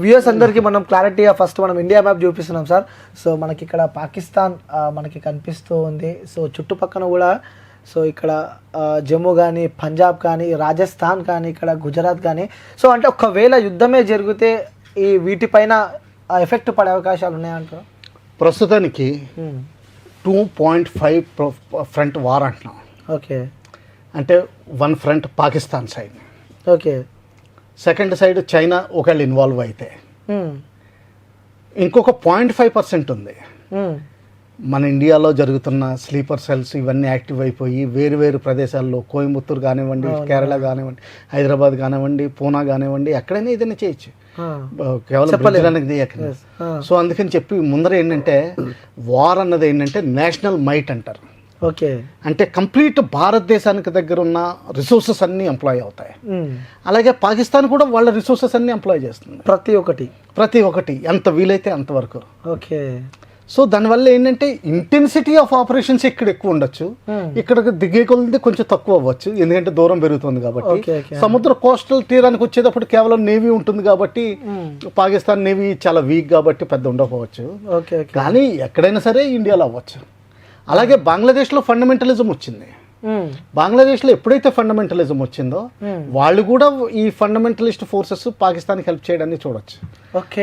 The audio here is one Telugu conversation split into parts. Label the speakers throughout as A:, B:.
A: వ్యూఎస్ అందరికీ మనం క్లారిటీగా ఫస్ట్ మనం ఇండియా మ్యాప్ చూపిస్తున్నాం సార్ సో మనకి ఇక్కడ పాకిస్తాన్ మనకి కనిపిస్తూ ఉంది. సో చుట్టుపక్కన కూడా సో ఇక్కడ జమ్మూ కానీ పంజాబ్ కానీ రాజస్థాన్ కానీ ఇక్కడ గుజరాత్ కానీ. సో అంటే ఒకవేళ యుద్ధమే జరిగితే ఈ వీటిపైన ఎఫెక్ట్ పడే అవకాశాలు ఉన్నాయంటారు
B: ప్రస్తుతానికి two point five front war అంటున్నాం.
A: ఓకే
B: అంటే one front Pakistan side
A: okay
B: second side China ఒకవేళ ఇన్వాల్వ్ అయితే. ఇంకొక పాయింట్ ఫైవ్ పర్సెంట్ ఉంది. మన ఇండియాలో జరుగుతున్న స్లీపర్ సెల్స్ ఇవన్నీ యాక్టివ్ అయిపోయి వేరు వేరు ప్రదేశాల్లో కోయంబత్తూరు కానివ్వండి కేరళ కానివ్వండి హైదరాబాద్ కానివ్వండి పూనా కానివ్వండి ఎక్కడైనా ఏదైనా చేయొచ్చు. కేవలం. సో అందుకని చెప్పి ముందర ఏంటంటే వార్ అన్నది ఏంటంటే నేషనల్ మైట్ అంటారు.
A: ఓకే.
B: అంటే కంప్లీట్ భారతదేశానికి దగ్గర ఉన్న రిసోర్సెస్ అన్నీ ఎంప్లాయ్ అవుతాయి. అలాగే పాకిస్తాన్ కూడా వాళ్ళ రిసోర్సెస్ అన్నీ ఎంప్లాయ్ చేస్తుంది.
A: ప్రతి ఒక్కటి.
B: ప్రతి ఒక్కటి. ఎంత వీలైతే అంతవరకు
A: ఓకే.
B: సో దానివల్ల ఏంటంటే ఇంటెన్సిటీ ఆఫ్ ఆపరేషన్స్ ఇక్కడ ఎక్కువ ఉండొచ్చు. ఇక్కడ దిగే కొలది కొంచెం తక్కువ అవ్వచ్చు. ఎందుకంటే దూరం పెరుగుతుంది కాబట్టి. సముద్ర కోస్టల్ తీరానికి వచ్చేటప్పుడు కేవలం నేవీ ఉంటుంది కాబట్టి పాకిస్తాన్ నేవీ చాలా వీక్ కాబట్టి పెద్ద ఉండకపోవచ్చు. కానీ ఎక్కడైనా సరే ఇండియాలో అవ్వచ్చు. అలాగే బంగ్లాదేశ్లో ఫండమెంటలిజం వచ్చింది. బంగ్లాదేశ్లో ఎప్పుడైతే ఫండమెంటలిజం వచ్చిందో వాళ్ళు కూడా ఈ ఫండమెంటలిస్ట్ ఫోర్సెస్ పాకిస్తాన్కి హెల్ప్ చేయడాన్ని చూడొచ్చు.
A: ఓకే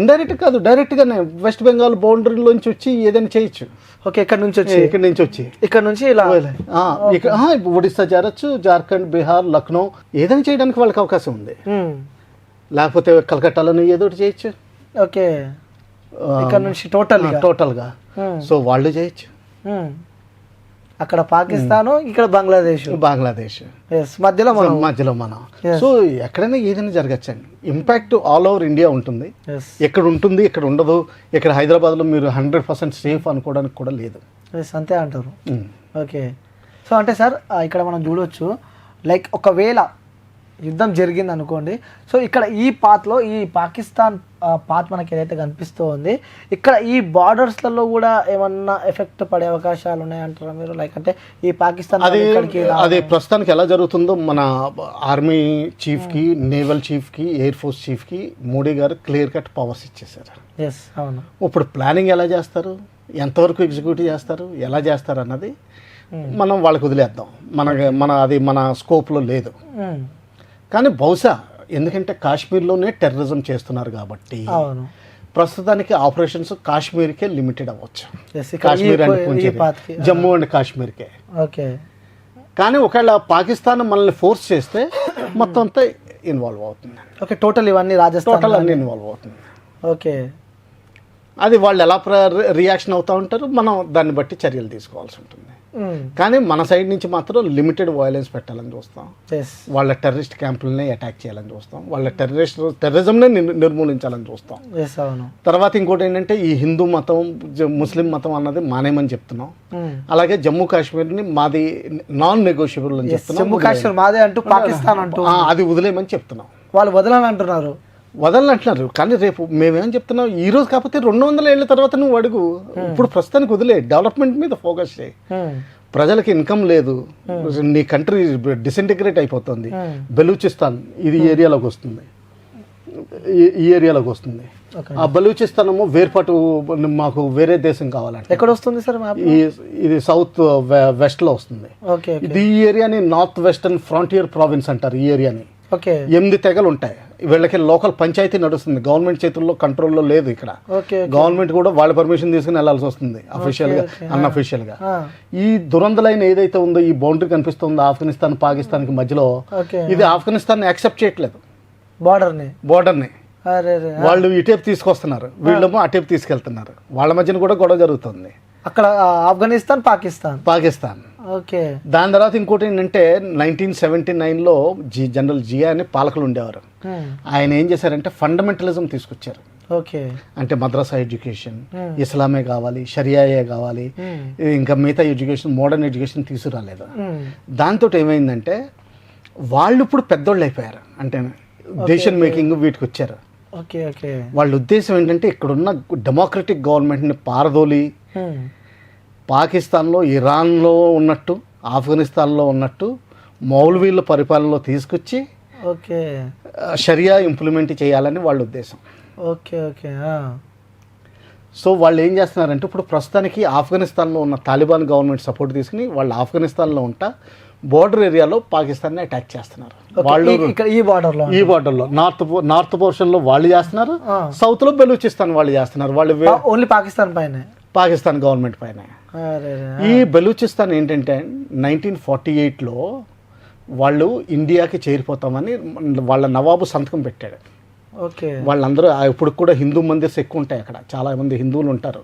A: ఇండైరెక్ట్
B: కాదు డైరెక్ట్ గానే వెస్ట్ బెంగాల్ బౌండరీలోంచి వచ్చి ఏదైనా చేయొచ్చు.
A: ఓకే ఇక్కడ నుంచి వచ్చి?
B: ఇక్కడి నుంచి వచ్చి.
A: ఇక్కడ నుంచి ఇలా?
B: ఒడిస్సా చేరొచ్చు జార్ఖండ్ బీహార్ లక్నో ఏదైనా చేయడానికి వాళ్ళకి అవకాశం ఉంది. లేకపోతే కలకట్టాలను ఏదో ఒకటి చేయొచ్చు.
A: ఓకే. ఇక్కడ నుంచి టోటల్
B: టోటల్గా సో వాళ్ళు చేయొచ్చు.
A: అక్కడ పాకిస్తాన్ ఇక్కడ బంగ్లాదేశ్.
B: బంగ్లాదేశ్.
A: మధ్యలో మనం.
B: మధ్యలో మనం. సో ఎక్కడైనా ఏదైనా జరగచ్చండి. ఇంపాక్ట్ ఆల్ ఓవర్ ఇండియా ఉంటుంది. ఎక్కడ ఉంటుంది ఇక్కడ ఉండదు ఇక్కడ హైదరాబాద్లో మీరు హండ్రెడ్ పర్సెంట్ సేఫ్ అనుకోవడానికి కూడా లేదు.
A: అంతే అంటారు. ఓకే సో అంటే సార్ ఇక్కడ మనం చూడొచ్చు. లైక్ ఒకవేళ యుద్ధం జరిగింది అనుకోండి సో ఇక్కడ ఈ పాత్లో ఈ పాకిస్తాన్ పాత్ మనకి ఏదైతే కనిపిస్తూ ఉంది ఇక్కడ ఈ బార్డర్స్లలో కూడా ఏమన్నా ఎఫెక్ట్ పడే అవకాశాలు ఉన్నాయంటారా మీరు? లైక్ అంటే ఈ పాకిస్తాన్
B: అది
A: వాళ్ళు ఇక్కడికి
B: అది ప్రస్తుతానికి ఎలా జరుగుతుందో మన ఆర్మీ చీఫ్కి నేవల్ చీఫ్కి ఎయిర్ ఫోర్స్ చీఫ్కి మోడీ గారు క్లియర్ కట్ పవర్స్ ఇచ్చేసారు
A: ఎస్ అవును.
B: ఇప్పుడు ప్లానింగ్ ఎలా చేస్తారు? ఎంతవరకు ఎగ్జిక్యూట్ చేస్తారు? ఎలా చేస్తారు అన్నది మనం వాళ్ళకి వదిలేద్దాం. మన మన అది మన స్కోప్లో లేదు.
A: మ్మ్.
B: కానీ బహుశా ఎందుకంటే కాశ్మీర్లోనే టెర్రరిజం చేస్తున్నారు కాబట్టి
A: అవును.
B: ప్రస్తుతానికి ఆపరేషన్స్ కాశ్మీర్కే లిమిటెడ్ అవ్వచ్చు. కాశ్మీర్ అండ్ జమ్మూ అండ్ కాశ్మీర్కే.
A: ఓకే.
B: కానీ ఒకవేళ పాకిస్తాన్ మనల్ని ఫోర్స్ చేస్తే మొత్తం అంతా ఇన్వాల్వ్ అవుతుంది.
A: ఓకే టోటల్ ఇవన్నీ రాజస్థాన్
B: టోటల్ అన్ని ఇన్వాల్వ్ అవుతుంది.
A: ఓకే.
B: అది వాళ్ళు ఎలా రియాక్షన్ అవుతూ ఉంటారు మనం దాన్ని బట్టి చర్యలు తీసుకోవాల్సి ఉంటుంది. కానీ మన సైడ్ నుంచి మాత్రం లిమిటెడ్ వైలెన్స్ పెట్టాలని చూస్తాం. వాళ్ళ టెర్రరిస్ట్ క్యాంపులనే అటాక్ చేయాలని చూస్తాం. వాళ్ళ టెర్రరిస్ట్ టెర్రరిజంనే నిర్- నిర్మూలించాలని చూస్తాం. తర్వాత ఇంకోటి ఏంటంటే ఈ హిందూ మతం ముస్లిం మతం అన్నది మానేమని చెప్తున్నాం.
A: మ్మ్.
B: అలాగే జమ్మూ కాశ్మీర్ని మాది నాన్ నెగోషియబుల్ అని చెప్తున్నాం.
A: జమ్మూ కాశ్మీర్ మాదే అంటూ పాకిస్తాన్ అంటూ
B: అది వదిలేయమని చెప్తున్నాం.
A: వాళ్ళు వదలని అంటున్నారు.
B: వదలంటున్నారు కానీ రేపు మేమేం చెప్తున్నాం? ఈ రోజు కాకపోతే రెండు వందల ఏళ్ళ తర్వాత నువ్వు అడుగు. ఇప్పుడు ప్రస్తుతానికి వదిలే. డెవలప్మెంట్ మీద ఫోకస్ చేయి. ప్రజలకి ఇన్కమ్ లేదు. నీ కంట్రీ డిసింటిగ్రేట్ అయిపోతుంది. బెలూచిస్తాన్ ఇది ఏరియాలోకి వస్తుంది. ఈ- ఏరియాలోకి వస్తుంది. ఆ బలూచిస్తానము వేర్పాటు మాకు వేరే దేశం కావాలంటే.
A: ఎక్కడ వస్తుంది సార్
B: ఇది సౌత్ వెస్ట్లో వస్తుంది. ఇది ఈ ఏరియాని నార్త్ వెస్టర్న్ ఫ్రాంటియర్ ప్రావిన్స్ అంటారు ఈ ఏరియాని. ఎనిమిది తెగలు ఉంటాయి. వీళ్ళకి లోకల్ పంచాయతీ నడుస్తుంది. గవర్నమెంట్ చేతుల్లో కంట్రోల్లో లేదు ఇక్కడ. గవర్నమెంట్ కూడా వాళ్ళ పర్మిషన్ తీసుకుని వెళ్ళాల్సి వస్తుంది అఫీషియల్గా
A: okay.
B: అన్అఫీషియల్గా.
A: ఆ,
B: ఈ దురంత లైన్ ఏదైతే ఉందో ఈ బౌండరీ కనిపిస్తుందో ఆఫ్ఘనిస్తాన్ పాకిస్తాన్కి మధ్యలో ఇది ఆఫ్ఘనిస్తాన్ యాక్సెప్ట్ చేయట్లేదు.
A: బార్డర్ని
B: వాళ్ళు ఇటేపు తీసుకొస్తున్నారు. వీళ్ళేమో అటేపు తీసుకెళ్తున్నారు. వాళ్ళ మధ్యన కూడా గొడవ జరుగుతుంది.
A: అక్కడ ఆఫ్ఘనిస్తాన్ పాకిస్తాన్
B: పాకిస్తాన్
A: ఓకే
B: దాని తర్వాత ఇంకోటి ఏంటంటే నైన్టీన్ సెవెంటీ నైన్లో జీ జనరల్ జియా అని పాలకులు ఉండేవారు. ఆయన ఏం చేశారంటే ఫండమెంటలిజం తీసుకొచ్చారు
A: ఓకే
B: అంటే మద్రసా ఎడ్యుకేషన్. ఇస్లామే కావాలి షరియాయే కావాలి. ఇంకా మిగతా ఎడ్యుకేషన్ మోడర్న్ ఎడ్యుకేషన్ తీసుకురాలేదు. దాంతో ఏమైందంటే వాళ్ళు ఇప్పుడు పెద్దోళ్ళు అయిపోయారు అంటే డెసిషన్ మేకింగ్ వీటికి వచ్చారు
A: ఓకే ఓకే
B: వాళ్ళ ఉద్దేశం ఏంటంటే ఇక్కడున్న డెమోక్రటిక్ గవర్నమెంట్ని పారదోలి. పాకిస్తాన్లో ఇరాన్లో ఉన్నట్టు ఆఫ్ఘనిస్తాన్లో ఉన్నట్టు మౌలవీల పరిపాలనలో తీసుకొచ్చి
A: ఓకే.
B: షరియా ఇంప్లిమెంట్ చేయాలని వాళ్ళ ఉద్దేశం.
A: Okay okay.
B: సో వాళ్ళు ఏం చేస్తున్నారంటే ఇప్పుడు ప్రస్తుతానికి ఆఫ్ఘనిస్తాన్లో ఉన్న తాలిబాన్ గవర్నమెంట్ సపోర్ట్ తీసుకుని వాళ్ళు ఆఫ్ఘనిస్తాన్లో ఉంటా బోర్డర్ ఏరియాలో పాకిస్తాన్ని అటాక్ చేస్తున్నారు. వాళ్ళు
A: ఈ- ఇక్కడ ఈ బార్డర్లో
B: ఈ బార్డర్లో. నార్త్ నార్త్ పోర్షన్లో వాళ్ళు చేస్తున్నారు. సౌత్లో బెలూచిస్తాన్ వాళ్ళు చేస్తున్నారు. వాళ్ళు
A: ఓన్లీ పాకిస్తాన్ పైన.
B: పాకిస్తాన్ గవర్నమెంట్ పైన. ఈ బెలూచిస్తాన్ ఏంటంటే నైన్టీన్ ఫార్టీ ఎయిట్లో వాళ్ళు ఇండియాకి చేరిపోతామని వాళ్ళ నవాబు సంతకం పెట్టాడు
A: ఓకే
B: వాళ్ళందరూ ఇప్పుడు కూడా హిందూ మందిర్స్ ఎక్కువ ఉంటాయి అక్కడ చాలా మంది హిందువులు ఉంటారు.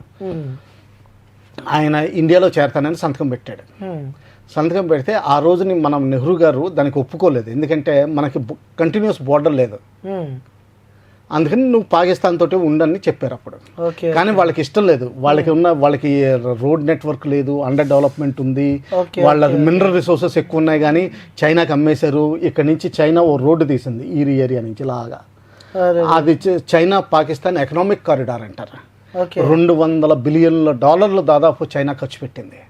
B: ఆయన ఇండియాలో చేరతానని సంతకం పెట్టాడు. సంతకం పెడితే ఆ రోజుని మనం నెహ్రూ గారు దానికి ఒప్పుకోలేదు ఎందుకంటే మనకి కంటిన్యూస్ బోర్డర్ లేదు. అందుకని నువ్వు పాకిస్తాన్ తోటి ఉండని చెప్పారు అప్పుడు. కానీ వాళ్ళకి ఇష్టం లేదు. వాళ్ళకి ఉన్న వాళ్ళకి రోడ్ నెట్వర్క్ లేదు అండర్ డెవలప్మెంట్ ఉంది. వాళ్ళ మినరల్ రిసోర్సెస్ ఎక్కువ ఉన్నాయి కానీ చైనాకి అమ్మేశారు. ఇక్కడ నుంచి చైనా ఓ రోడ్డు తీసింది ఈ ఏరియా నుంచి లాగా. అది చైనా పాకిస్తాన్ ఎకనామిక్ కారిడార్ అంటారు. రెండు వందల బిలియన్ల డాలర్లు దాదాపు చైనా ఖర్చు పెట్టింది.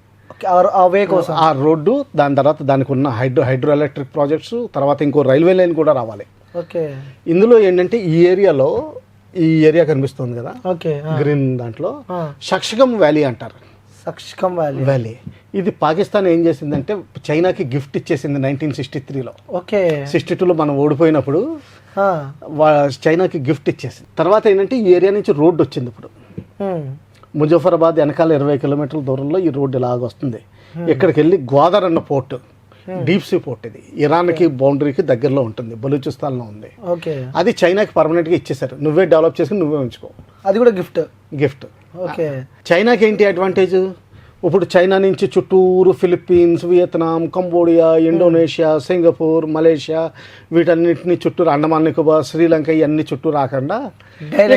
A: కోసం.
B: ఆ రోడ్డు దాని తర్వాత దానికి ఉన్న హైడ్రో హైడ్రో ఎలక్ట్రిక్ ప్రాజెక్ట్స్ తర్వాత ఇంకో రైల్వే లైన్ కూడా రావాలి.
A: ఓకే.
B: ఇందులో ఏంటంటే ఈ ఏరియాలో ఈ ఏరియా కనిపిస్తుంది కదా?
A: ఓకే.
B: గ్రీన్ దాంట్లో
A: ఆ.
B: షక్షగం వ్యాలీ అంటారు.
A: సక్షకం వ్యాలీ.
B: వ్యాలీ. ఇది పాకిస్తాన్ ఏం చేసిందంటే చైనాకి గిఫ్ట్ ఇచ్చేసింది నైన్టీన్ సిక్స్టీ త్రీలో.
A: ఓకే.
B: సిక్స్టీ టూలో మనం ఓడిపోయినప్పుడు చైనాకి గిఫ్ట్ ఇచ్చేసింది. తర్వాత ఏంటంటే ఈ ఏరియా నుంచి రోడ్డు వచ్చింది ఇప్పుడు. ముజఫరాబాద్ వెనకాల ఇరవై కిలోమీటర్ల దూరంలో ఈ రోడ్డు ఇలాగ వస్తుంది. ఇక్కడికి వెళ్ళి గ్వాదర్ అన్న పోర్ట్. డీప్ సీ పోర్ట్ ఇది. ఇరాన్కి బౌండరీకి దగ్గరలో ఉంటుంది బలూచిస్తాన్లో ఉంది.
A: ఓకే.
B: అది చైనాకి పర్మనెంట్గా ఇచ్చేసారు నువ్వే డెవలప్ చేసుకుని నువ్వే ఉంచుకో.
A: అది కూడా గిఫ్ట్.
B: గిఫ్ట్.
A: ఓకే.
B: చైనాకి ఏంటి అడ్వాంటేజ్ ఇప్పుడు చైనా నుంచి చుట్టూరు Philippines Vietnam Cambodia Indonesia Singapore Malaysia వీటన్నిటిని చుట్టూరు అండమాన్ నికోబార్ శ్రీలంక ఇవన్నీ చుట్టూ రాకుండా.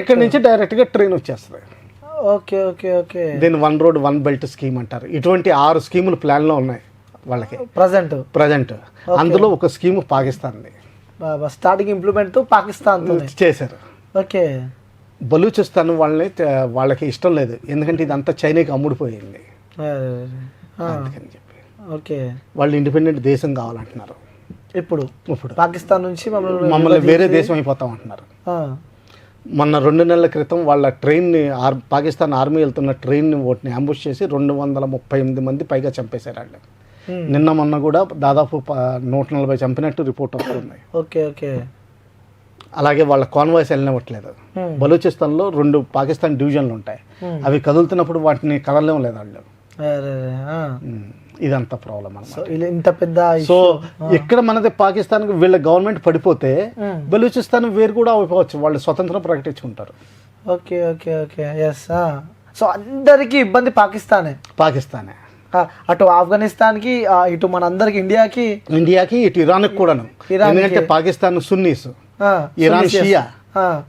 B: ఇక్కడ నుంచి డైరెక్ట్గా ట్రైన్ వచ్చేస్తుంది
A: ఓకే ఓకే ఓకే.
B: దీన్ని one road one belt scheme అంటారు. ఇటువంటి ఆరు స్కీములు ప్లాన్లో ఉన్నాయి. వాళ్ళకి.
A: ప్రజెంట్
B: ప్రజెంట్ అందులో ఒక స్కీమ్ పాకిస్తాన్ది.
A: స్టార్టింగ్ ఇంప్లిమెంట్ పాకిస్తాన్
B: చేశారు.
A: ఓకే.
B: బలూచిస్తాన్ వాళ్ళని వాళ్ళకి ఇష్టం లేదు. ఎందుకంటే ఇదంతా చైనాకి అమ్ముడిపోయింది. అందుకని చెప్పి.
A: ఓకే.
B: వాళ్ళు ఇండిపెండెంట్ దేశం కావాలంటున్నారు.
A: ఇప్పుడు
B: ఇప్పుడు.
A: పాకిస్తాన్ నుంచి మమ్మల్ని
B: మమ్మల్ని వేరే దేశం అయిపోతాం అంటున్నారు. మొన్న రెండు నెలల క్రితం వాళ్ళ ట్రైన్ని ఆర్ పాకిస్తాన్ ఆర్మీ వెళ్తున్న ట్రైన్ని ఓటిని అంబుష్ చేసి రెండు వందల ముప్పై ఎనిమిది మంది పైగా చంపేశారు వాళ్ళు.
A: Hmm.
B: నిన్న మొన్న కూడా దాదాపు నూట నలభై చంపినట్టు రిపోర్ట్ వస్తుంది
A: ఓకే ఓకే.
B: అలాగే వాళ్ళ కాన్వాయ్స్ వెళ్ళనివ్వట్లేదు.
A: Hmm.
B: బలూచిస్తాన్లో రెండు పాకిస్తాన్ డివిజన్లు ఉంటాయి.
A: Hmm.
B: అవి కదులుతున్నప్పుడు వాటిని కదలలేం లేదు వాళ్ళు. ఇదంతా ప్రాబ్లం
A: ఇంత పెద్ద
B: సో. ఇక్కడ మనది పాకిస్తాన్ వీళ్ళ గవర్నమెంట్ పడిపోతే
A: Hmm.
B: బలూచిస్తాన్ వేరు కూడా అయిపోవచ్చు. వాళ్ళు స్వతంత్రం ప్రకటించుకుంటారు.
A: Okay okay okay. Yes so అందరికీ ఇబ్బంది పాకిస్తానే.
B: పాకిస్తానే.
A: అటు ఆఫ్ఘనిస్తాన్కి ఇటు మన అందరికి ఇండియాకి
B: ఇండియాకి ఇటు ఇరాన్కి కూడాను. ఎందుకంటే పాకిస్తాన్ సున్నీస్ ఇరాన్. షియా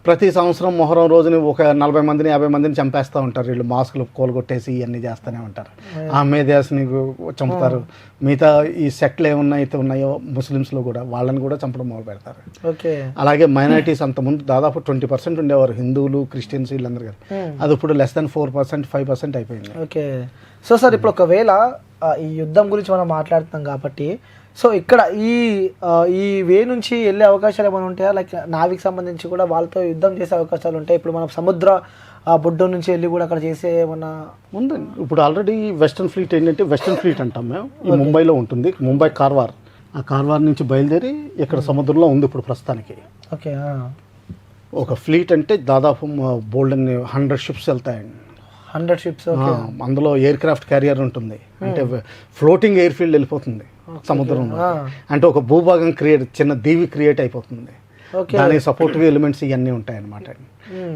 B: ప్రతి సంవత్సరం మొహరం రోజుని ఒక నలభై మందిని యాభై మందిని చంపేస్తూ ఉంటారు. వీళ్ళు మాస్కులు కోలుగొట్టేసి ఇవన్నీ చేస్తూనే ఉంటారు. ఆ మేధాస్ని చంపుతారు. మిగతా ఈ సెక్ట్లు ఏమన్నా అయితే ఉన్నాయో ముస్లిమ్స్లో కూడా వాళ్ళని కూడా చంపడం మొదలు పెడతారు.
A: ఓకే.
B: అలాగే మైనారిటీస్ అంత ముందు దాదాపు ట్వంటీ పర్సెంట్ ఉండేవారు. హిందువులు క్రిస్టియన్స్ వీళ్ళందరూ.
A: Hmm.
B: అది ఇప్పుడు less than four percent five percent అయిపోయింది.
A: ఓకే. సో సార్ ఇప్పుడు ఒకవేళ ఈ యుద్ధం గురించి మనం మాట్లాడుతున్నాం కాబట్టి సో ఇక్కడ ఈ ఈ వే నుంచి వెళ్ళే అవకాశాలు ఏమైనా ఉంటాయా? లైక్ నావికి సంబంధించి కూడా వాళ్ళతో యుద్ధం చేసే అవకాశాలు ఉంటాయి. ఇప్పుడు మనం సముద్ర బొడ్డు నుంచి వెళ్ళి కూడా అక్కడ చేసే ఏమన్నా
B: ఉంది ఇప్పుడు ఆల్రెడీ వెస్టర్న్ ఫ్లీట్ ఏంటంటే వెస్టర్న్ ఫ్లీట్ అంటాం మేము. ఈ ముంబైలో ఉంటుంది. ముంబై కార్వార్. ఆ కార్వార్ నుంచి బయలుదేరి ఇక్కడ సముద్రంలో ఉంది ఇప్పుడు ప్రస్తుతానికి.
A: ఓకే
B: ఒక ఫ్లీట్ అంటే దాదాపు బోల్డ్ హండ్రెడ్ షిప్స్ వెళ్తాయండి
A: హండ్రెడ్ షిప్స్
B: అందులో ఎయిర్ క్రాఫ్ట్ క్యారియర్ ఉంటుంది. అంటే ఫ్లోటింగ్ ఎయిర్ ఫీల్డ్ వెళ్ళిపోతుంది. సముద్రంలో. అంటే ఒక భూభాగం క్రియేట్ చిన్న దీవి క్రియేట్ అయిపోతుంది. దానికి సపోర్టివ్ ఎలిమెంట్స్ ఇవన్నీ ఉంటాయి అన్నమాట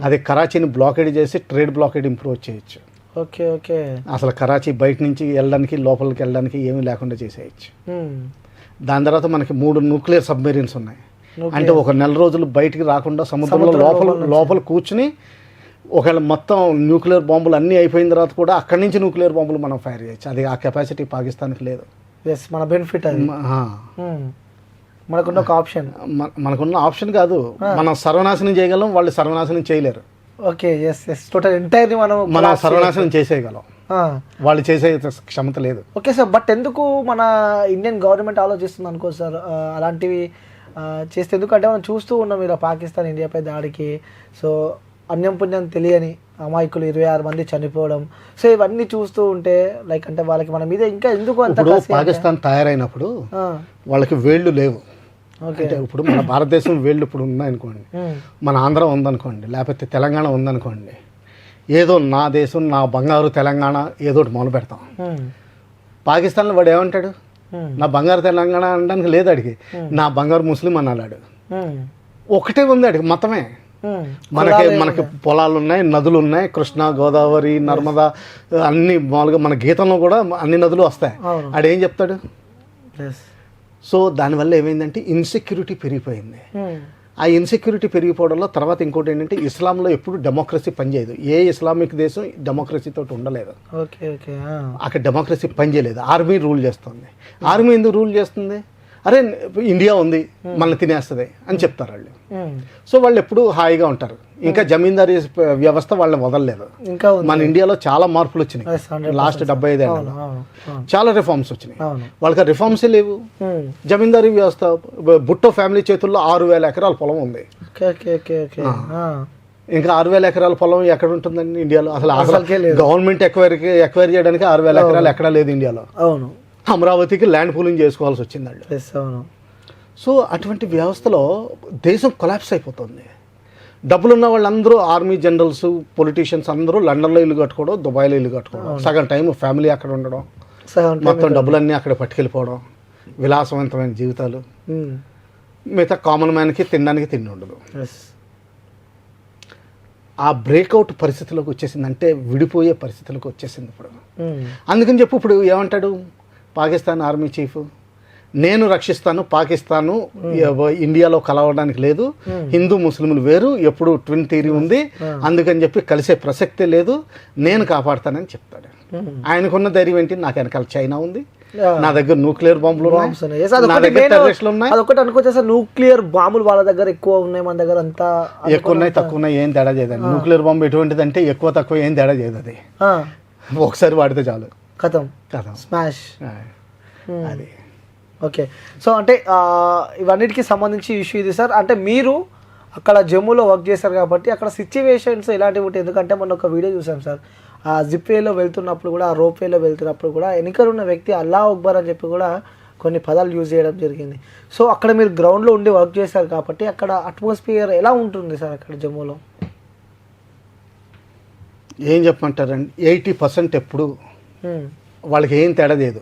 B: అది కరాచీని బ్లాకేడ్ చేసి ట్రేడ్ బ్లాకేడ్ ఇంప్రూవ్ చేయొచ్చు.
A: ఓకే ఓకే
B: అసలు కరాచీ బయట నుంచి వెళ్ళడానికి లోపలికి వెళ్ళడానికి ఏమీ లేకుండా చేసేయచ్చు. దాని తర్వాత మనకి మూడు న్యూక్లియర్ సబ్మెరీన్స్ ఉన్నాయి. అంటే ఒక నెల రోజులు బయటికి రాకుండా సముద్రంలో
A: సముద్రం
B: లోపల.
A: లోపల
B: కూర్చుని ఒకవేళ మొత్తం న్యూక్లియర్ బాంబులు అన్నీ అయిపోయిన తర్వాత కూడా అక్కడి నుంచి న్యూక్లియర్ బాంబులు మనం ఫైర్ చేయొచ్చు. అది ఆ కెపాసిటీ పాకిస్తాన్కి లేదు.
A: ఎస్ మన బెనిఫిట్ అది. మనకున్న ఒక ఆప్షన్
B: మన- మనకున్న ఆప్షన్ కాదు. మనం సర్వనాశనం చేయగలం వాళ్ళు సర్వనాశనం చేయలేరు.
A: ఓకే ఎస్ ఎస్ టోటల్ ఎంటైర్ని మనం
B: మనం సర్వనాశనం చేసేయగలం. వాళ్ళు చేసే క్షమత లేదు.
A: ఓకే సార్ బట్ ఎందుకు మన ఇండియన్ గవర్నమెంట్ ఆలోచిస్తుంది అనుకో సార్ అలాంటివి చేస్తే ఎందుకంటే మనం చూస్తూ ఉన్నాం ఇలా పాకిస్తాన్ ఇండియాపై దాడికి. సో అన్యం పుణ్యం తెలియని అమాయకులు ఇరవై ఆరు మంది చనిపోవడం. సో ఇవన్నీ చూస్తూ ఉంటే లైక్ అంటే వాళ్ళకి మన మీద ఇంకా ఎందుకు అంత
B: పాకిస్తాన్ తయారైనప్పుడు వాళ్ళకి వేళ్ళు లేవు. అంటే ఇప్పుడు మన భారతదేశం వేళ్ళు ఇప్పుడు
A: ఉమ్,
B: మన ఆంధ్ర ఉందనుకోండి లేకపోతే తెలంగాణ ఉందనుకోండి ఏదో నా దేశం నా బంగారు తెలంగాణ ఏదో ఒకటి మొదలు పెడతాం. పాకిస్తాన్లో వాడు ఏమంటాడు? నా బంగారు తెలంగాణ అనడానికి లేదు అడిగి నా బంగారు ముస్లిం అన్నాడు ఒకటే ఉంది అడిగి మతమే. మనకి మనకి పొలాలు ఉన్నాయి? నదులు ఉన్నాయి కృష్ణ గోదావరి నర్మదా అన్ని మామూలుగా మన గీతంలో కూడా అన్ని నదులు వస్తాయి. ఆడేం చెప్తాడు. సో దానివల్ల ఏమైందంటే ఇన్సెక్యూరిటీ పెరిగిపోయింది. ఆ ఇన్సెక్యూరిటీ పెరిగిపోవడంలో తర్వాత ఇంకోటి ఏంటంటే ఇస్లాంలో ఎప్పుడు డెమోక్రసీ పనిచేయదు ఏ ఇస్లామిక్ దేశం డెమోక్రసీతో ఉండలేదు.
A: ఓకే ఓకే ఆ,
B: అక్కడ డెమోక్రసీ పనిచేయలేదు ఆర్మీ రూల్ చేస్తుంది. ఆర్మీ ఎందుకు రూల్ చేస్తుంది? అరే ఇండియా ఉంది మనల్ని తినేస్తుంది అని చెప్తారు వాళ్ళు.
A: ఉమ్,
B: సో వాళ్ళు ఎప్పుడు హాయిగా ఉంటారు. ఇంకా జమీందారీ వ్యవస్థ వాళ్ళని వదలలేదు.
A: ఇంకా
B: మన ఇండియాలో చాలా మార్పులు వచ్చినాయి.
A: Yes, 100%.
B: లాస్ట్ డెబ్బై ఐదు ఏళ్ళలో. చాలా రిఫార్మ్స్ వచ్చినాయి. వాళ్ళకి రిఫార్మ్సే లేవు. జమీందారీ వ్యవస్థ బుట్టో ఫ్యామిలీ చేతుల్లో ఆరు వేల ఎకరాల పొలం ఉంది. ఇంకా ఆరు వేల ఎకరాల పొలం ఎక్కడ ఉంటుందండి ఇండియాలో? అసలు
A: అసలుకే లేదు.
B: గవర్నమెంట్ ఎక్వైరీ ఎక్వైరీ చేయడానికి ఆరు వేల ఎకరాలు ఎక్కడా లేదు ఇండియాలో.
A: అవును.
B: అమరావతికి ల్యాండ్ పూలింగ్ చేసుకోవాల్సి వచ్చింది వాళ్ళు
A: ఎస్ అవును.
B: సో అటువంటి వ్యవస్థలో దేశం కొలాప్స్ అయిపోతుంది. డబ్బులున్న వాళ్ళందరూ ఆర్మీ జనరల్స్ పొలిటీషియన్స్ అందరూ లండన్లో ఇల్లు కట్టుకోవడం దుబాయ్లో ఇల్లు కట్టుకోవడం. సగం టైం ఫ్యామిలీ అక్కడ ఉండడం.
A: సగం
B: మొత్తం డబ్బులన్నీ అక్కడ పట్టుకెళ్ళిపోవడం. విలాసవంతమైన జీవితాలు.
A: ఉమ్,
B: మిగతా కామన్ మ్యాన్కి తినడానికి తిండి ఉండదు.
A: ఎస్
B: ఆ బ్రేక్అవుట్ పరిస్థితిలోకి వచ్చేసింది విడిపోయే పరిస్థితులకు వచ్చేసింది ఇప్పుడు.
A: ఉమ్,
B: అందుకని చెప్పి ఇప్పుడు ఏమంటాడు? Pakistan army chief. నేను రక్షిస్తాను పాకిస్తాను ఇండియాలో కలవడానికి లేదు. హిందూ ముస్లింలు వేరు ఎప్పుడు ట్విన్ థీరీ ఉంది. అందుకని చెప్పి కలిసే ప్రసక్తే లేదు. నేను కాపాడతానని చెప్తాడు. ఆయనకున్న ధైర్యం ఏంటి? నాకు వెనకాల చైనా ఉంది. నా దగ్గర న్యూక్లియర్ బాంబులు
A: అదొకటి అనుకోవచ్చు న్యూక్లియర్ బాంబులు వాళ్ళ దగ్గర ఎక్కువ ఉన్నాయి మన దగ్గర అంతా
B: ఎక్కువ ఉన్నాయి తక్కువ ఉన్నాయి ఏం తేడా చేయదండి. న్యూక్లియర్ బాంబు ఎటువంటిది అంటే ఎక్కువ తక్కువ ఏం తేడా చేయదు అది. ఒకసారి వాడితే చాలు.
A: కథం.
B: కదా
A: స్మాష్.
B: అది.
A: ఓకే. సో అంటే ఆ, ఇవన్నిటికి సంబంధించి ఇష్యూ ఇది సార్. అంటే మీరు అక్కడ జమ్మూలో వర్క్ చేశారు కాబట్టి అక్కడ సిచ్యువేషన్స్ ఎలాంటివి ఉంటాయి. ఎందుకంటే మొన్న ఒక వీడియో చూసాం సార్. ఆ జిప్ వేలో వెళ్తున్నప్పుడు కూడా ఆ రోప్ వేలో వెళ్తున్నప్పుడు కూడా వెనుకలు ఉన్న వ్యక్తి అల్లా అక్బర్ అని చెప్పి కూడా కొన్ని పదాలు యూజ్ చేయడం జరిగింది. సో అక్కడ మీరు గ్రౌండ్లో ఉండి వర్క్ చేశారు కాబట్టి అక్కడ అట్మాస్ఫియర్ ఎలా ఉంటుంది సార్ అక్కడ జమ్మూలో?
B: ఏం చెప్పమంటారండి? ఎయిటీ పర్సెంట్ ఎప్పుడు వాళ్ళకి ఏం తేడా లేదు.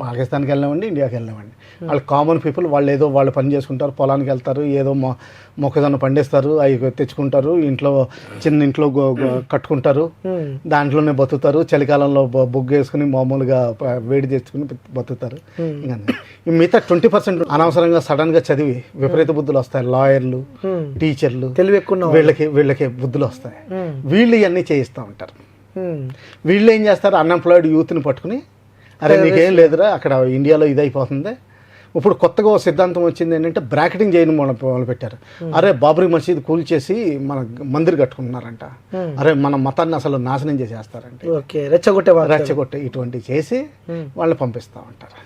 B: పాకిస్తాన్కి వెళ్ళామండి ఇండియాకి వెళ్ళామండి వాళ్ళు కామన్ పీపుల్ వాళ్ళు ఏదో వాళ్ళు పని చేసుకుంటారు పొలానికి వెళ్తారు ఏదో మొ మొక్కజొన్న పండిస్తారు అవి తెచ్చుకుంటారు ఇంట్లో చిన్న ఇంట్లో కట్టుకుంటారు దాంట్లోనే బతుకుతారు చలికాలంలో బొగ్గు వేసుకుని మామూలుగా వేడి తెచ్చుకుని బతు- బతుకుతారు. ఇంకా మిగతా ట్వంటీ పర్సెంట్ అనవసరంగా సడన్గా చదివి విపరీత బుద్ధులు వస్తాయి. లాయర్లు టీచర్లు
A: తెలివి ఎక్కువ.
B: వీళ్ళకి వీళ్ళకి బుద్ధులు వస్తాయి. వీళ్ళు ఇవన్నీ చేయిస్తూ ఉంటారు. వీళ్ళు ఏం చేస్తారు? అన్ఎంప్లాయిడ్ యూత్ని పట్టుకుని అరే నీకేం లేదురా అక్కడ ఇండియాలో ఇది అయిపోతుంది ఇప్పుడు కొత్తగా ఒక సిద్ధాంతం వచ్చింది ఏంటంటే బ్రాకెటింగ్ చేయడం మొదలు పెట్టారు అరే బాబరీ మసీద్ కూల్చేసి మన మందిర్ కట్టుకుంటున్నారంట. అరే మన మతాన్ని అసలు నాశనం చేసేస్తారంటే.
A: రెచ్చగొట్టే
B: రెచ్చగొట్టే ఇటువంటి చేసి. వాళ్ళని పంపిస్తూ ఉంటారు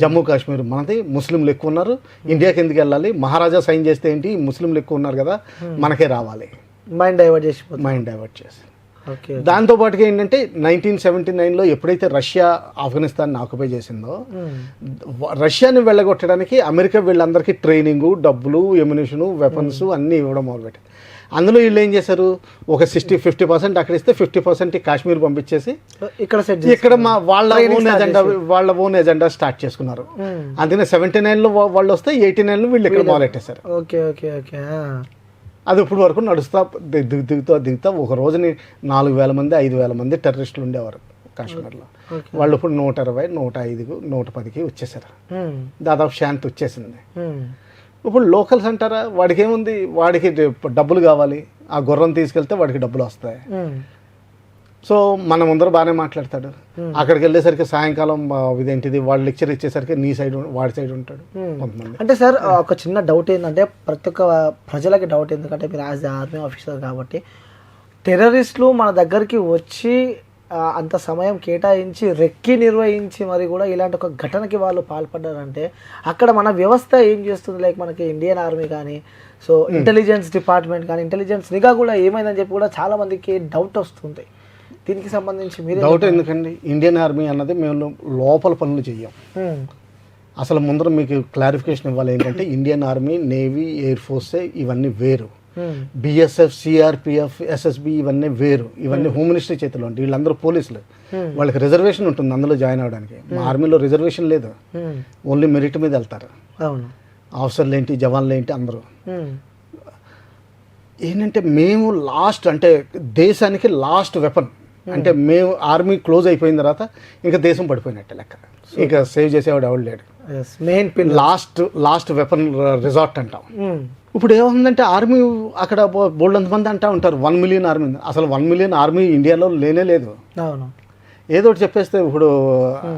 B: జమ్మూ కాశ్మీర్ మనది ముస్లింలు ఎక్కువ ఉన్నారు. ఇండియాకి ఎందుకు వెళ్ళాలి? మహారాజా సైన్ చేస్తే ఏంటి? ముస్లింలు ఎక్కువ ఉన్నారు కదా మనకే రావాలి.
A: మైండ్ డైవర్ట్ చేసిపోతుంది
B: మైండ్ డైవర్ట్ చేసి. దాంతో పాటుగా ఏంటంటే నైన్టీన్ సెవెంటీ నైన్లో ఎప్పుడైతే రష్యా ఆఫ్ఘనిస్తాన్ ఆక్యుపై చేసిందో వ- రష్యాని వెళ్ళగొట్టడానికి అమెరికా వీళ్ళందరికీ ట్రైనింగ్ డబ్బులు ఎమ్యునేషను వెపన్స్ అన్నీ ఇవ్వడం మొదలుపెట్టింది అందులో వీళ్ళు ఏం చేశారు? ఒక సిక్స్టీ ఫిఫ్టీ పర్సెంట్ అక్కడ ఇస్తే ఫిఫ్టీ పర్సెంట్ కాశ్మీర్ పంపించేసి
A: ఇక్కడ సెట్
B: ఇక్కడ మా వాళ్ళ
A: Training
B: ఓన్ ఎజెండా వాళ్ళ ఓన్ ఎజెండా స్టార్ట్ చేసుకున్నారు. అందుకనే సెవెంటీ నైన్లో వాళ్ళు వస్తే ఎయిటీ నైన్లో వీళ్ళు ఇక్కడ మొదలెట్టేశారు.
A: Okay okay okay.
B: అది ఇప్పుడు వరకు నడుస్తా దిగు దిగుతా దిగుతా. ఒక రోజుని నాలుగు వేల మంది ఐదు వేల మంది టెర్రరిస్టులు ఉండేవారు కాశ్మీర్లో. వాళ్ళు ఇప్పుడు నూట ఇరవై నూట ఐదుకు నూట పదికి వచ్చేసారు. దాదాపు శాంతి వచ్చేసింది. ఇప్పుడు లోకల్స్ అంటారా? వాడికి ఏముంది వాడికి డబ్బులు కావాలి. ఆ గుర్రం తీసుకెళ్తే వాడికి డబ్బులు వస్తాయి. సో మన ముందర బాగానే మాట్లాడతాడు. అక్కడికి వెళ్ళేసరికి సాయంకాలం ఇదేంటిది వాడు లెక్చర్ ఇచ్చేసరికి నీ సైడ్ వాడి సైడ్ ఉంటాడు
A: Hmm.
B: కొంతమంది.
A: అంటే సార్ ఒక చిన్న డౌట్ ఏంటంటే ప్రతి ఒక్క ప్రజలకి డౌట్ ఎందుకంటే మీరు యాజ్ ఆర్మీ ఆఫీసర్ కాబట్టి టెర్రరిస్టులు మన దగ్గరికి వచ్చి అంత సమయం కేటాయించి రెక్కి నిర్వహించి మరి కూడా ఇలాంటి ఒక ఘటనకి వాళ్ళు పాల్పడ్డారంటే అక్కడ మన వ్యవస్థ ఏం చేస్తుంది? లైక్ మనకి ఇండియన్ ఆర్మీ కానీ సో ఇంటెలిజెన్స్ డిపార్ట్మెంట్ కానీ ఇంటెలిజెన్స్ నిఘా కూడా ఏమైందని చెప్పి కూడా చాలా మందికి డౌట్ వస్తుంది దీనికి సంబంధించి మీరు
B: డౌట్ ఎందుకండి? ఇండియన్ ఆర్మీ అన్నది మేము లోపల పనులు చెయ్యం. అసలు ముందర మీకు క్లారిఫికేషన్ ఇవ్వాలి ఏంటంటే Indian army navy air force ఇవన్నీ వేరు. బిఎస్ఎఫ్ సిఆర్పిఎఫ్ ఎస్ఎస్బి ఇవన్నీ వేరు. ఇవన్నీ హోమ్. మినిస్ట్రీ చేతిలో ఉంటాయి. వీళ్ళందరూ పోలీసులు. వాళ్ళకి రిజర్వేషన్ ఉంటుంది అందులో జాయిన్ అవ్వడానికి. మా ఆర్మీలో రిజర్వేషన్ లేదు. ఓన్లీ మెరిట్ మీద వెళ్తారు. ఆఫీసర్లు ఏంటి జవాన్లు ఏంటి అందరూ. ఏంటంటే మేము లాస్ట్ అంటే దేశానికి లాస్ట్ వెపన్ అంటే మేము ఆర్మీ క్లోజ్ అయిపోయిన తర్వాత ఇంకా దేశం పడిపోయినట్టే లెక్క. ఇంకా సేవ్ చేసేవాడు ఎవడు లేడు.
A: Main pin
B: last last weapon resort అంటాం. ఇప్పుడు ఏముందంటే ఆర్మీ అక్కడ బోల్డ్ మంది అంటా ఉంటారు. One million army. అసలు వన్ మిలియన్ ఆర్మీ ఇండియాలో లేనే లేదు.
A: అవును.
B: ఏదో ఒకటి చెప్పేస్తే ఇప్పుడు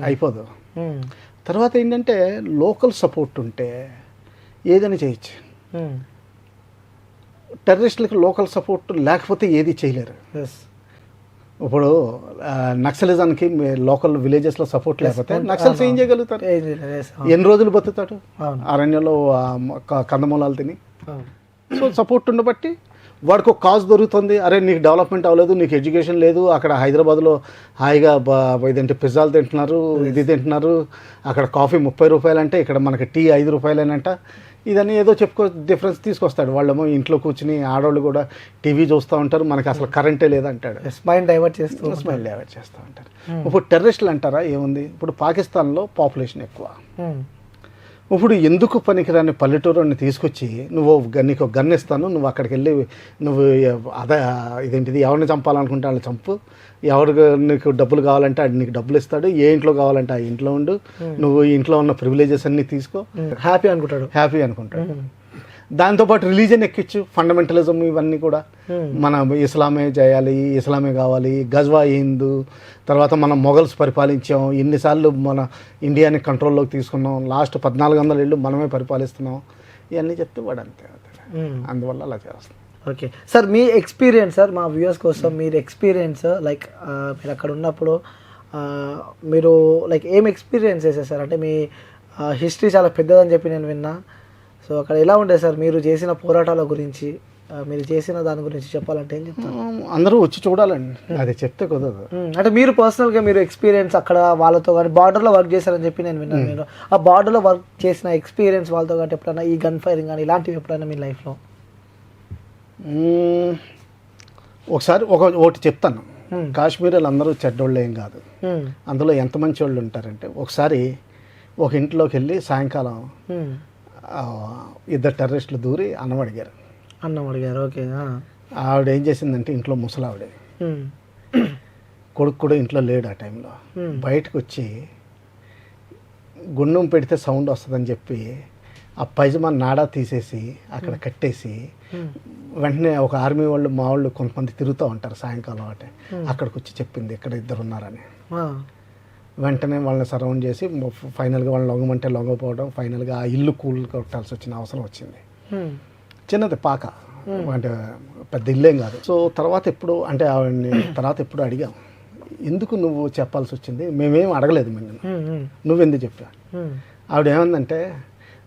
B: అయిపోదు.
A: ఉమ్.
B: తర్వాత ఏంటంటే లోకల్ సపోర్ట్ ఉంటే ఏదైనా చేయొచ్చు. టెర్రరిస్టులకి లోకల్ సపోర్ట్ లేకపోతే ఏది చేయలేరు. ఇప్పుడు నక్సలిజానికి లోకల్ విలేజెస్లో సపోర్ట్ లేకపోతే నక్సల్స్ ఏం చేయగలుగుతారు. ఎన్ని రోజులు బతుకుతాడు? అరణ్యంలో కందమూలాలు తిని. సో సపోర్ట్ ఉండబట్టి వాడికి ఒక కాజ్ దొరుకుతుంది. అరే నీకు డెవలప్మెంట్ అవ్వలేదు నీకు ఎడ్యుకేషన్ లేదు అక్కడ హైదరాబాద్లో హాయిగా బ- ఇదేంటి పిజ్జాలు తింటున్నారు ఇది తింటున్నారు అక్కడ కాఫీ ముప్పై రూపాయలు అంటే ఇక్కడ మనకి టీ ఐదు రూపాయలేనంట. ఇదని ఏదో చెప్పుకో డిఫరెన్స్ తీసుకొస్తాడు. వాళ్ళేమో ఇంట్లో కూర్చుని ఆడవాళ్ళు కూడా టీవీ చూస్తూ ఉంటారు. మనకి అసలు కరెంటే లేదంటాడు.
A: ఎస్ మైండ్ డైవర్ట్ చేస్తూ
B: స్మైల్ డైవర్ట్ చేస్తూ ఉంటారు ఇప్పుడు టెర్రరిస్టులు అంటారా? ఏముంది? ఇప్పుడు పాకిస్తాన్లో పాపులేషన్ ఎక్కువ.
A: ఉమ్.
B: ఇప్పుడు ఎందుకు పనికిరాని పల్లెటూరుని తీసుకొచ్చి నువ్వు నీకు ఒక గన్ ఇస్తాను నువ్వు అక్కడికి వెళ్ళి నువ్వు అదే ఇదేంటిది ఎవరిని చంపాలనుకుంటే వాళ్ళని చంపు. ఎవరికి నీకు డబ్బులు కావాలంటే అది నీకు డబ్బులు ఇస్తాడు ఏ ఇంట్లో కావాలంటే ఆ ఇంట్లో ఉండు. నువ్వు ఈ ఇంట్లో ఉన్న ప్రివిలేజెస్ అన్నీ తీసుకో.
A: హ్యాపీ అనుకుంటాడు.
B: హ్యాపీ అనుకుంటాడు. దాంతోపాటు రిలీజన్ ఎక్కించు ఫండమెంటలిజం ఇవన్నీ కూడా. మన ఇస్లామే చేయాలి ఇస్లామే కావాలి గజ్వా హిందూ తర్వాత మనం మొఘల్స్ పరిపాలించాం ఎన్నిసార్లు మన ఇండియాని కంట్రోల్లోకి తీసుకున్నాం లాస్ట్ పద్నాలుగు వందల ఏళ్ళు మనమే పరిపాలిస్తున్నాం. ఇవన్నీ చెప్తే వాడు అంతే
A: ఉమ్.
B: అందువల్ల అలా చేస్తాం.
A: ఓకే. సార్ మీ ఎక్స్పీరియన్స్ సార్ మా వ్యూవర్స్ కోసం మీరు ఎక్స్పీరియన్స్ లైక్ మీరు అక్కడ ఉన్నప్పుడు మీరు లైక్ ఏం ఎక్స్పీరియన్స్ చేశారు సార్? అంటే మీ హిస్టరీ చాలా పెద్దదని చెప్పి నేను విన్నా. సో అక్కడ ఎలా ఉండేది సార్ మీరు చేసిన పోరాటాల గురించి? మీరు చేసిన దాని గురించి చెప్పాలంటే ఏం చెప్తారు?
B: అందరూ వచ్చి చూడాలండి. అది చెప్తే కుదరదు.
A: అంటే మీరు పర్సనల్గా మీరు ఎక్స్పీరియన్స్ అక్కడ వాళ్ళతో కానీ బార్డర్లో వర్క్ చేశారని చెప్పి నేను విన్నాను నేను. ఆ బార్డర్లో వర్క్ చేసిన ఎక్స్పీరియన్స్ వాళ్ళతో కానీ ఎప్పుడైనా ఈ గన్ ఫైరింగ్ కానీ ఇలాంటివి ఎప్పుడైనా మీ లైఫ్లో.
B: ఒకసారి ఒక ఒకటి చెప్తాను. కాశ్మీర్లు అందరూ చెడ్డోళ్ళు ఏం కాదు. అందులో ఎంత మంచి వాళ్ళు ఉంటారంటే ఒకసారి ఒక ఇంట్లోకి వెళ్ళి సాయంకాలం ఇద్దరు టెర్రరిస్టులు దూరి అన్నం అడిగారు
A: అన్నం అడిగారు ఓకే.
B: ఆవిడ ఏం చేసిందంటే ఇంట్లో ముసలావిడే. కొడుకు కూడా ఇంట్లో లేడు ఆ టైంలో. బయటకు వచ్చి గుండం పెడితే సౌండ్ వస్తుందని చెప్పి ఆ పైజమా నాడా తీసేసి అక్కడ కట్టేసి. వెంటనే ఒక ఆర్మీ వాళ్ళు మా వాళ్ళు కొంతమంది తిరుగుతూ ఉంటారు సాయంకాలం అంటే అక్కడికి వచ్చి చెప్పింది ఇక్కడ ఇద్దరు ఉన్నారని. వెంటనే వాళ్ళని సరౌండ్ చేసి ఫైనల్గా వాళ్ళని లొంగమంటే లొంగపోవడం ఫైనల్గా ఆ ఇల్లు కూల్ కొట్టాల్సి వచ్చిన అవసరం వచ్చింది. చిన్నది పాక. అంటే పెద్ద ఇల్లేం కాదు. సో తర్వాత ఎప్పుడు అంటే ఆవిడని తర్వాత ఎప్పుడు అడిగాం. ఎందుకు నువ్వు చెప్పాల్సి వచ్చింది? మేమేం అడగలేదు మేము
A: ఉమ్. ఉమ్.
B: నువ్వెందుకు చెప్పా. ఆవిడ ఏమందంటే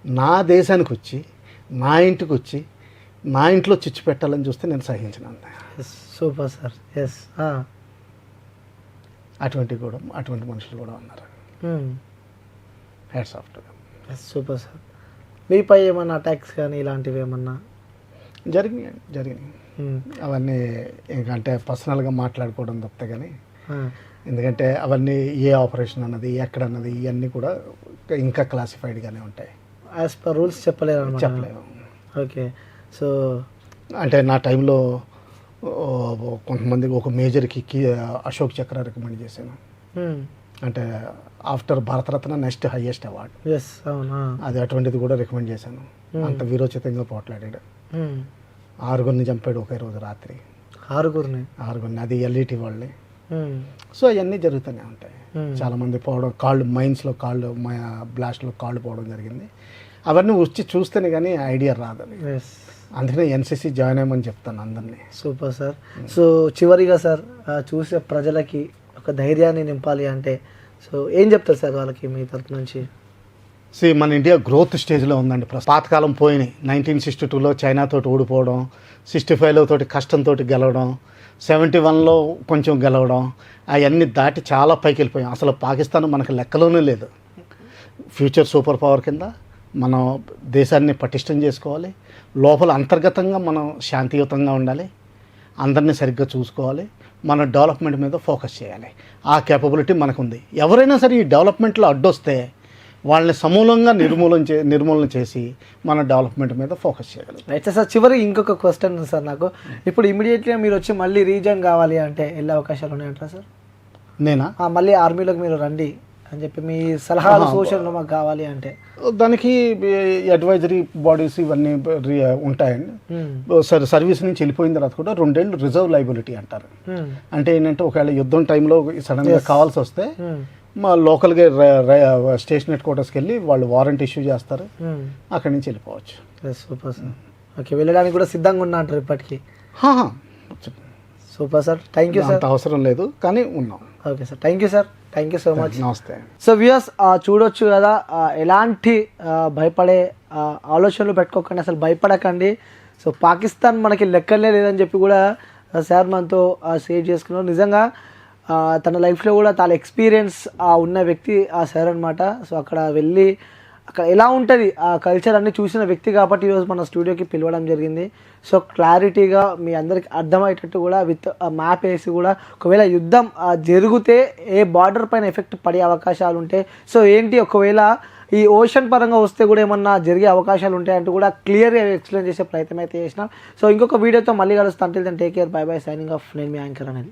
B: నా దేశానికి వచ్చి నా ఇంటికి వచ్చి నా ఇంట్లో చిచ్చు పెట్టాలని చూస్తే నేను సహించిన
A: సూపర్ సార్ ఎస్
B: అటువంటి కూడా అటువంటి మనుషులు కూడా ఉన్నారు. Heads of
A: yes super sir మీపై ఏమన్నా అటాక్స్ కానీ ఇలాంటివి ఏమన్నా?
B: జరిగినాయి జరిగినాయి.
A: ఉమ్.
B: అవన్నీ ఇంకా అంటే పర్సనల్గా మాట్లాడుకోవడం తప్పితే కానీ. ఎందుకంటే అవన్నీ ఏ ఆపరేషన్ అన్నది ఎక్కడ అన్నది ఇవన్నీ కూడా ఇంకా క్లాసిఫైడ్గానే ఉంటాయి.
A: యాజ్ పర్ రూల్స్ చెప్పలేరు
B: చెప్పలేము.
A: ఓకే సో
B: అంటే నా టైంలో ఓ, కొంతమంది ఒక మేజర్కి కీ అశోక్ చక్ర రికమెండ్ చేశాను. అంటే after Bharat Ratna next highest award.
A: Yes అవునా?
B: అది అటువంటిది కూడా రికమెండ్ చేశాను. అంత వీరోచితంగా పోట్లాడాడు. ఆరుగురిని చంపాడు ఒకే రోజు రాత్రి.
A: ఆరుగురిని?
B: ఆరుగురిని అది ఎల్ఈటి వాళ్ళని. సో అవన్నీ జరుగుతూనే ఉంటాయి.
A: Hmm.
B: చాలా మంది పోవడం కాళ్ళు మైన్స్లో కాళ్ళు బ్లాస్ట్లో కాళ్ళు పోవడం జరిగింది. అవన్నీ వచ్చి చూస్తేనే కానీ ఐడియా రాదు. అందుకనే ఎన్సీసీ జాయిన్ అయ్యమని చెప్తాను అందరినీ.
A: Super sir. సో చివరిగా సార్ చూసే ప్రజలకి ఒక ధైర్యాన్ని నింపాలి అంటే సో ఏం చెప్తారు సార్ వాళ్ళకి మీ తరపు నుంచి?
B: సి మన ఇండియా గ్రోత్ స్టేజ్లో ఉందండి. ప్రస్తుతం పాతకాలం పోయినాయి. నైన్టీన్ సిక్స్టీ టూలో చైనాతో ఓడిపోవడం సిక్స్టీ ఫైవ్లో తోటి కష్టంతో గెలవడం సెవెంటీ వన్లో కొంచెం గెలవడం అవన్నీ దాటి చాలా పైకి వెళ్ళిపోయాం. అసలు పాకిస్తాన్ మనకు లెక్కలోనే లేదు. ఫ్యూచర్ సూపర్ పవర్ కింద మనం దేశాన్ని పటిష్టం చేసుకోవాలి. లోపల అంతర్గతంగా మనం శాంతియుతంగా ఉండాలి. అందరినీ సరిగ్గా చూసుకోవాలి. మన డెవలప్మెంట్ మీద ఫోకస్ చేయాలి. ఆ కేపబిలిటీ మనకుంది. ఎవరైనా సరే ఈ డెవలప్మెంట్లో అడ్డొస్తే వాళ్ళని సమూలంగా నిర్మూలన చే నిర్మూలన చేసి మన డెవలప్మెంట్ మీద ఫోకస్ చేయగలం
A: అయితే సార్ చివరి ఇంకొక క్వశ్చన్ ఉంది సార్ నాకు. ఇప్పుడు ఇమీడియట్గా మీరు వచ్చి మళ్ళీ రీజన్ కావాలి అంటే వెళ్ళే అవకాశాలు ఉన్నాయంటారా సార్?
B: నేనా?
A: మళ్ళీ ఆర్మీలోకి మీరు రండి. అని చెప్పి మీ సలహాలు సూచనలు మాకు కావాలి అంటే.
B: దానికి అడ్వైజరీ బాడీస్ ఇవన్నీ ఉంటాయండి. సర్ సర్వీస్ నుంచి వెళ్ళిపోయిన తర్వాత కూడా రెండేళ్ళు రిజర్వ్ లైబిలిటీ అంటారు.
A: ఉమ్,
B: అంటే ఏంటంటే ఒకవేళ యుద్ధం టైంలో సడన్గా కావాల్సి వస్తే
A: ఉమ్,
B: మా లోకల్గా స్టేషన్ హెడ్ క్వార్టర్స్కి వెళ్ళి వాళ్ళు వారంట్ ఇష్యూ చేస్తారు. అక్కడి నుంచి వెళ్ళిపోవచ్చు.
A: సూపర్ సార్ ఓకే వెళ్ళడానికి కూడా సిద్ధంగా ఉన్నా అంటారు ఇప్పటికీ. Super sir thank you sir
B: అవసరం లేదు కానీ ఉన్నాం.
A: Okay sir thank you sir thank you so much
B: నమస్తే.
A: సో వ్యూయర్స్ చూడొచ్చు కదా ఎలాంటి భయపడే ఆలోచనలు పెట్టుకోకండి అసలు భయపడకండి. సో పాకిస్తాన్ మనకి లెక్కలే లేదని చెప్పి కూడా సార్ మనతో షేర్ చేసుకున్నారు. నిజంగా తన లైఫ్లో కూడా చాలా ఎక్స్పీరియన్స్ ఉన్న వ్యక్తి ఆ సార్ అనమాట సో అక్కడ వెళ్ళి అక్కడ ఎలా ఉంటుంది ఆ కల్చర్ అన్ని చూసిన వ్యక్తి కాబట్టి ఈరోజు మన స్టూడియోకి పిలవడం జరిగింది. సో క్లారిటీగా మీ అందరికి అర్థమయ్యేటట్టు కూడా విత్ మ్యాప్ వేసి కూడా ఒకవేళ యుద్ధం జరిగితే ఏ బార్డర్ పైన ఎఫెక్ట్ పడే అవకాశాలు ఉంటాయి సో ఏంటి ఒకవేళ ఈ ఓషన్ పరంగా వస్తే కూడా ఏమన్నా జరిగే అవకాశాలు ఉంటాయంటూ కూడా క్లియర్గా ఎక్స్ప్లెయిన్ చేసే ప్రయత్నం అయితే చేసిన. సో ఇంకొక వీడియోతో మళ్ళీ కలుస్తాను అంటే take care bye bye signing off నేను మీ యాంకర్ అనేది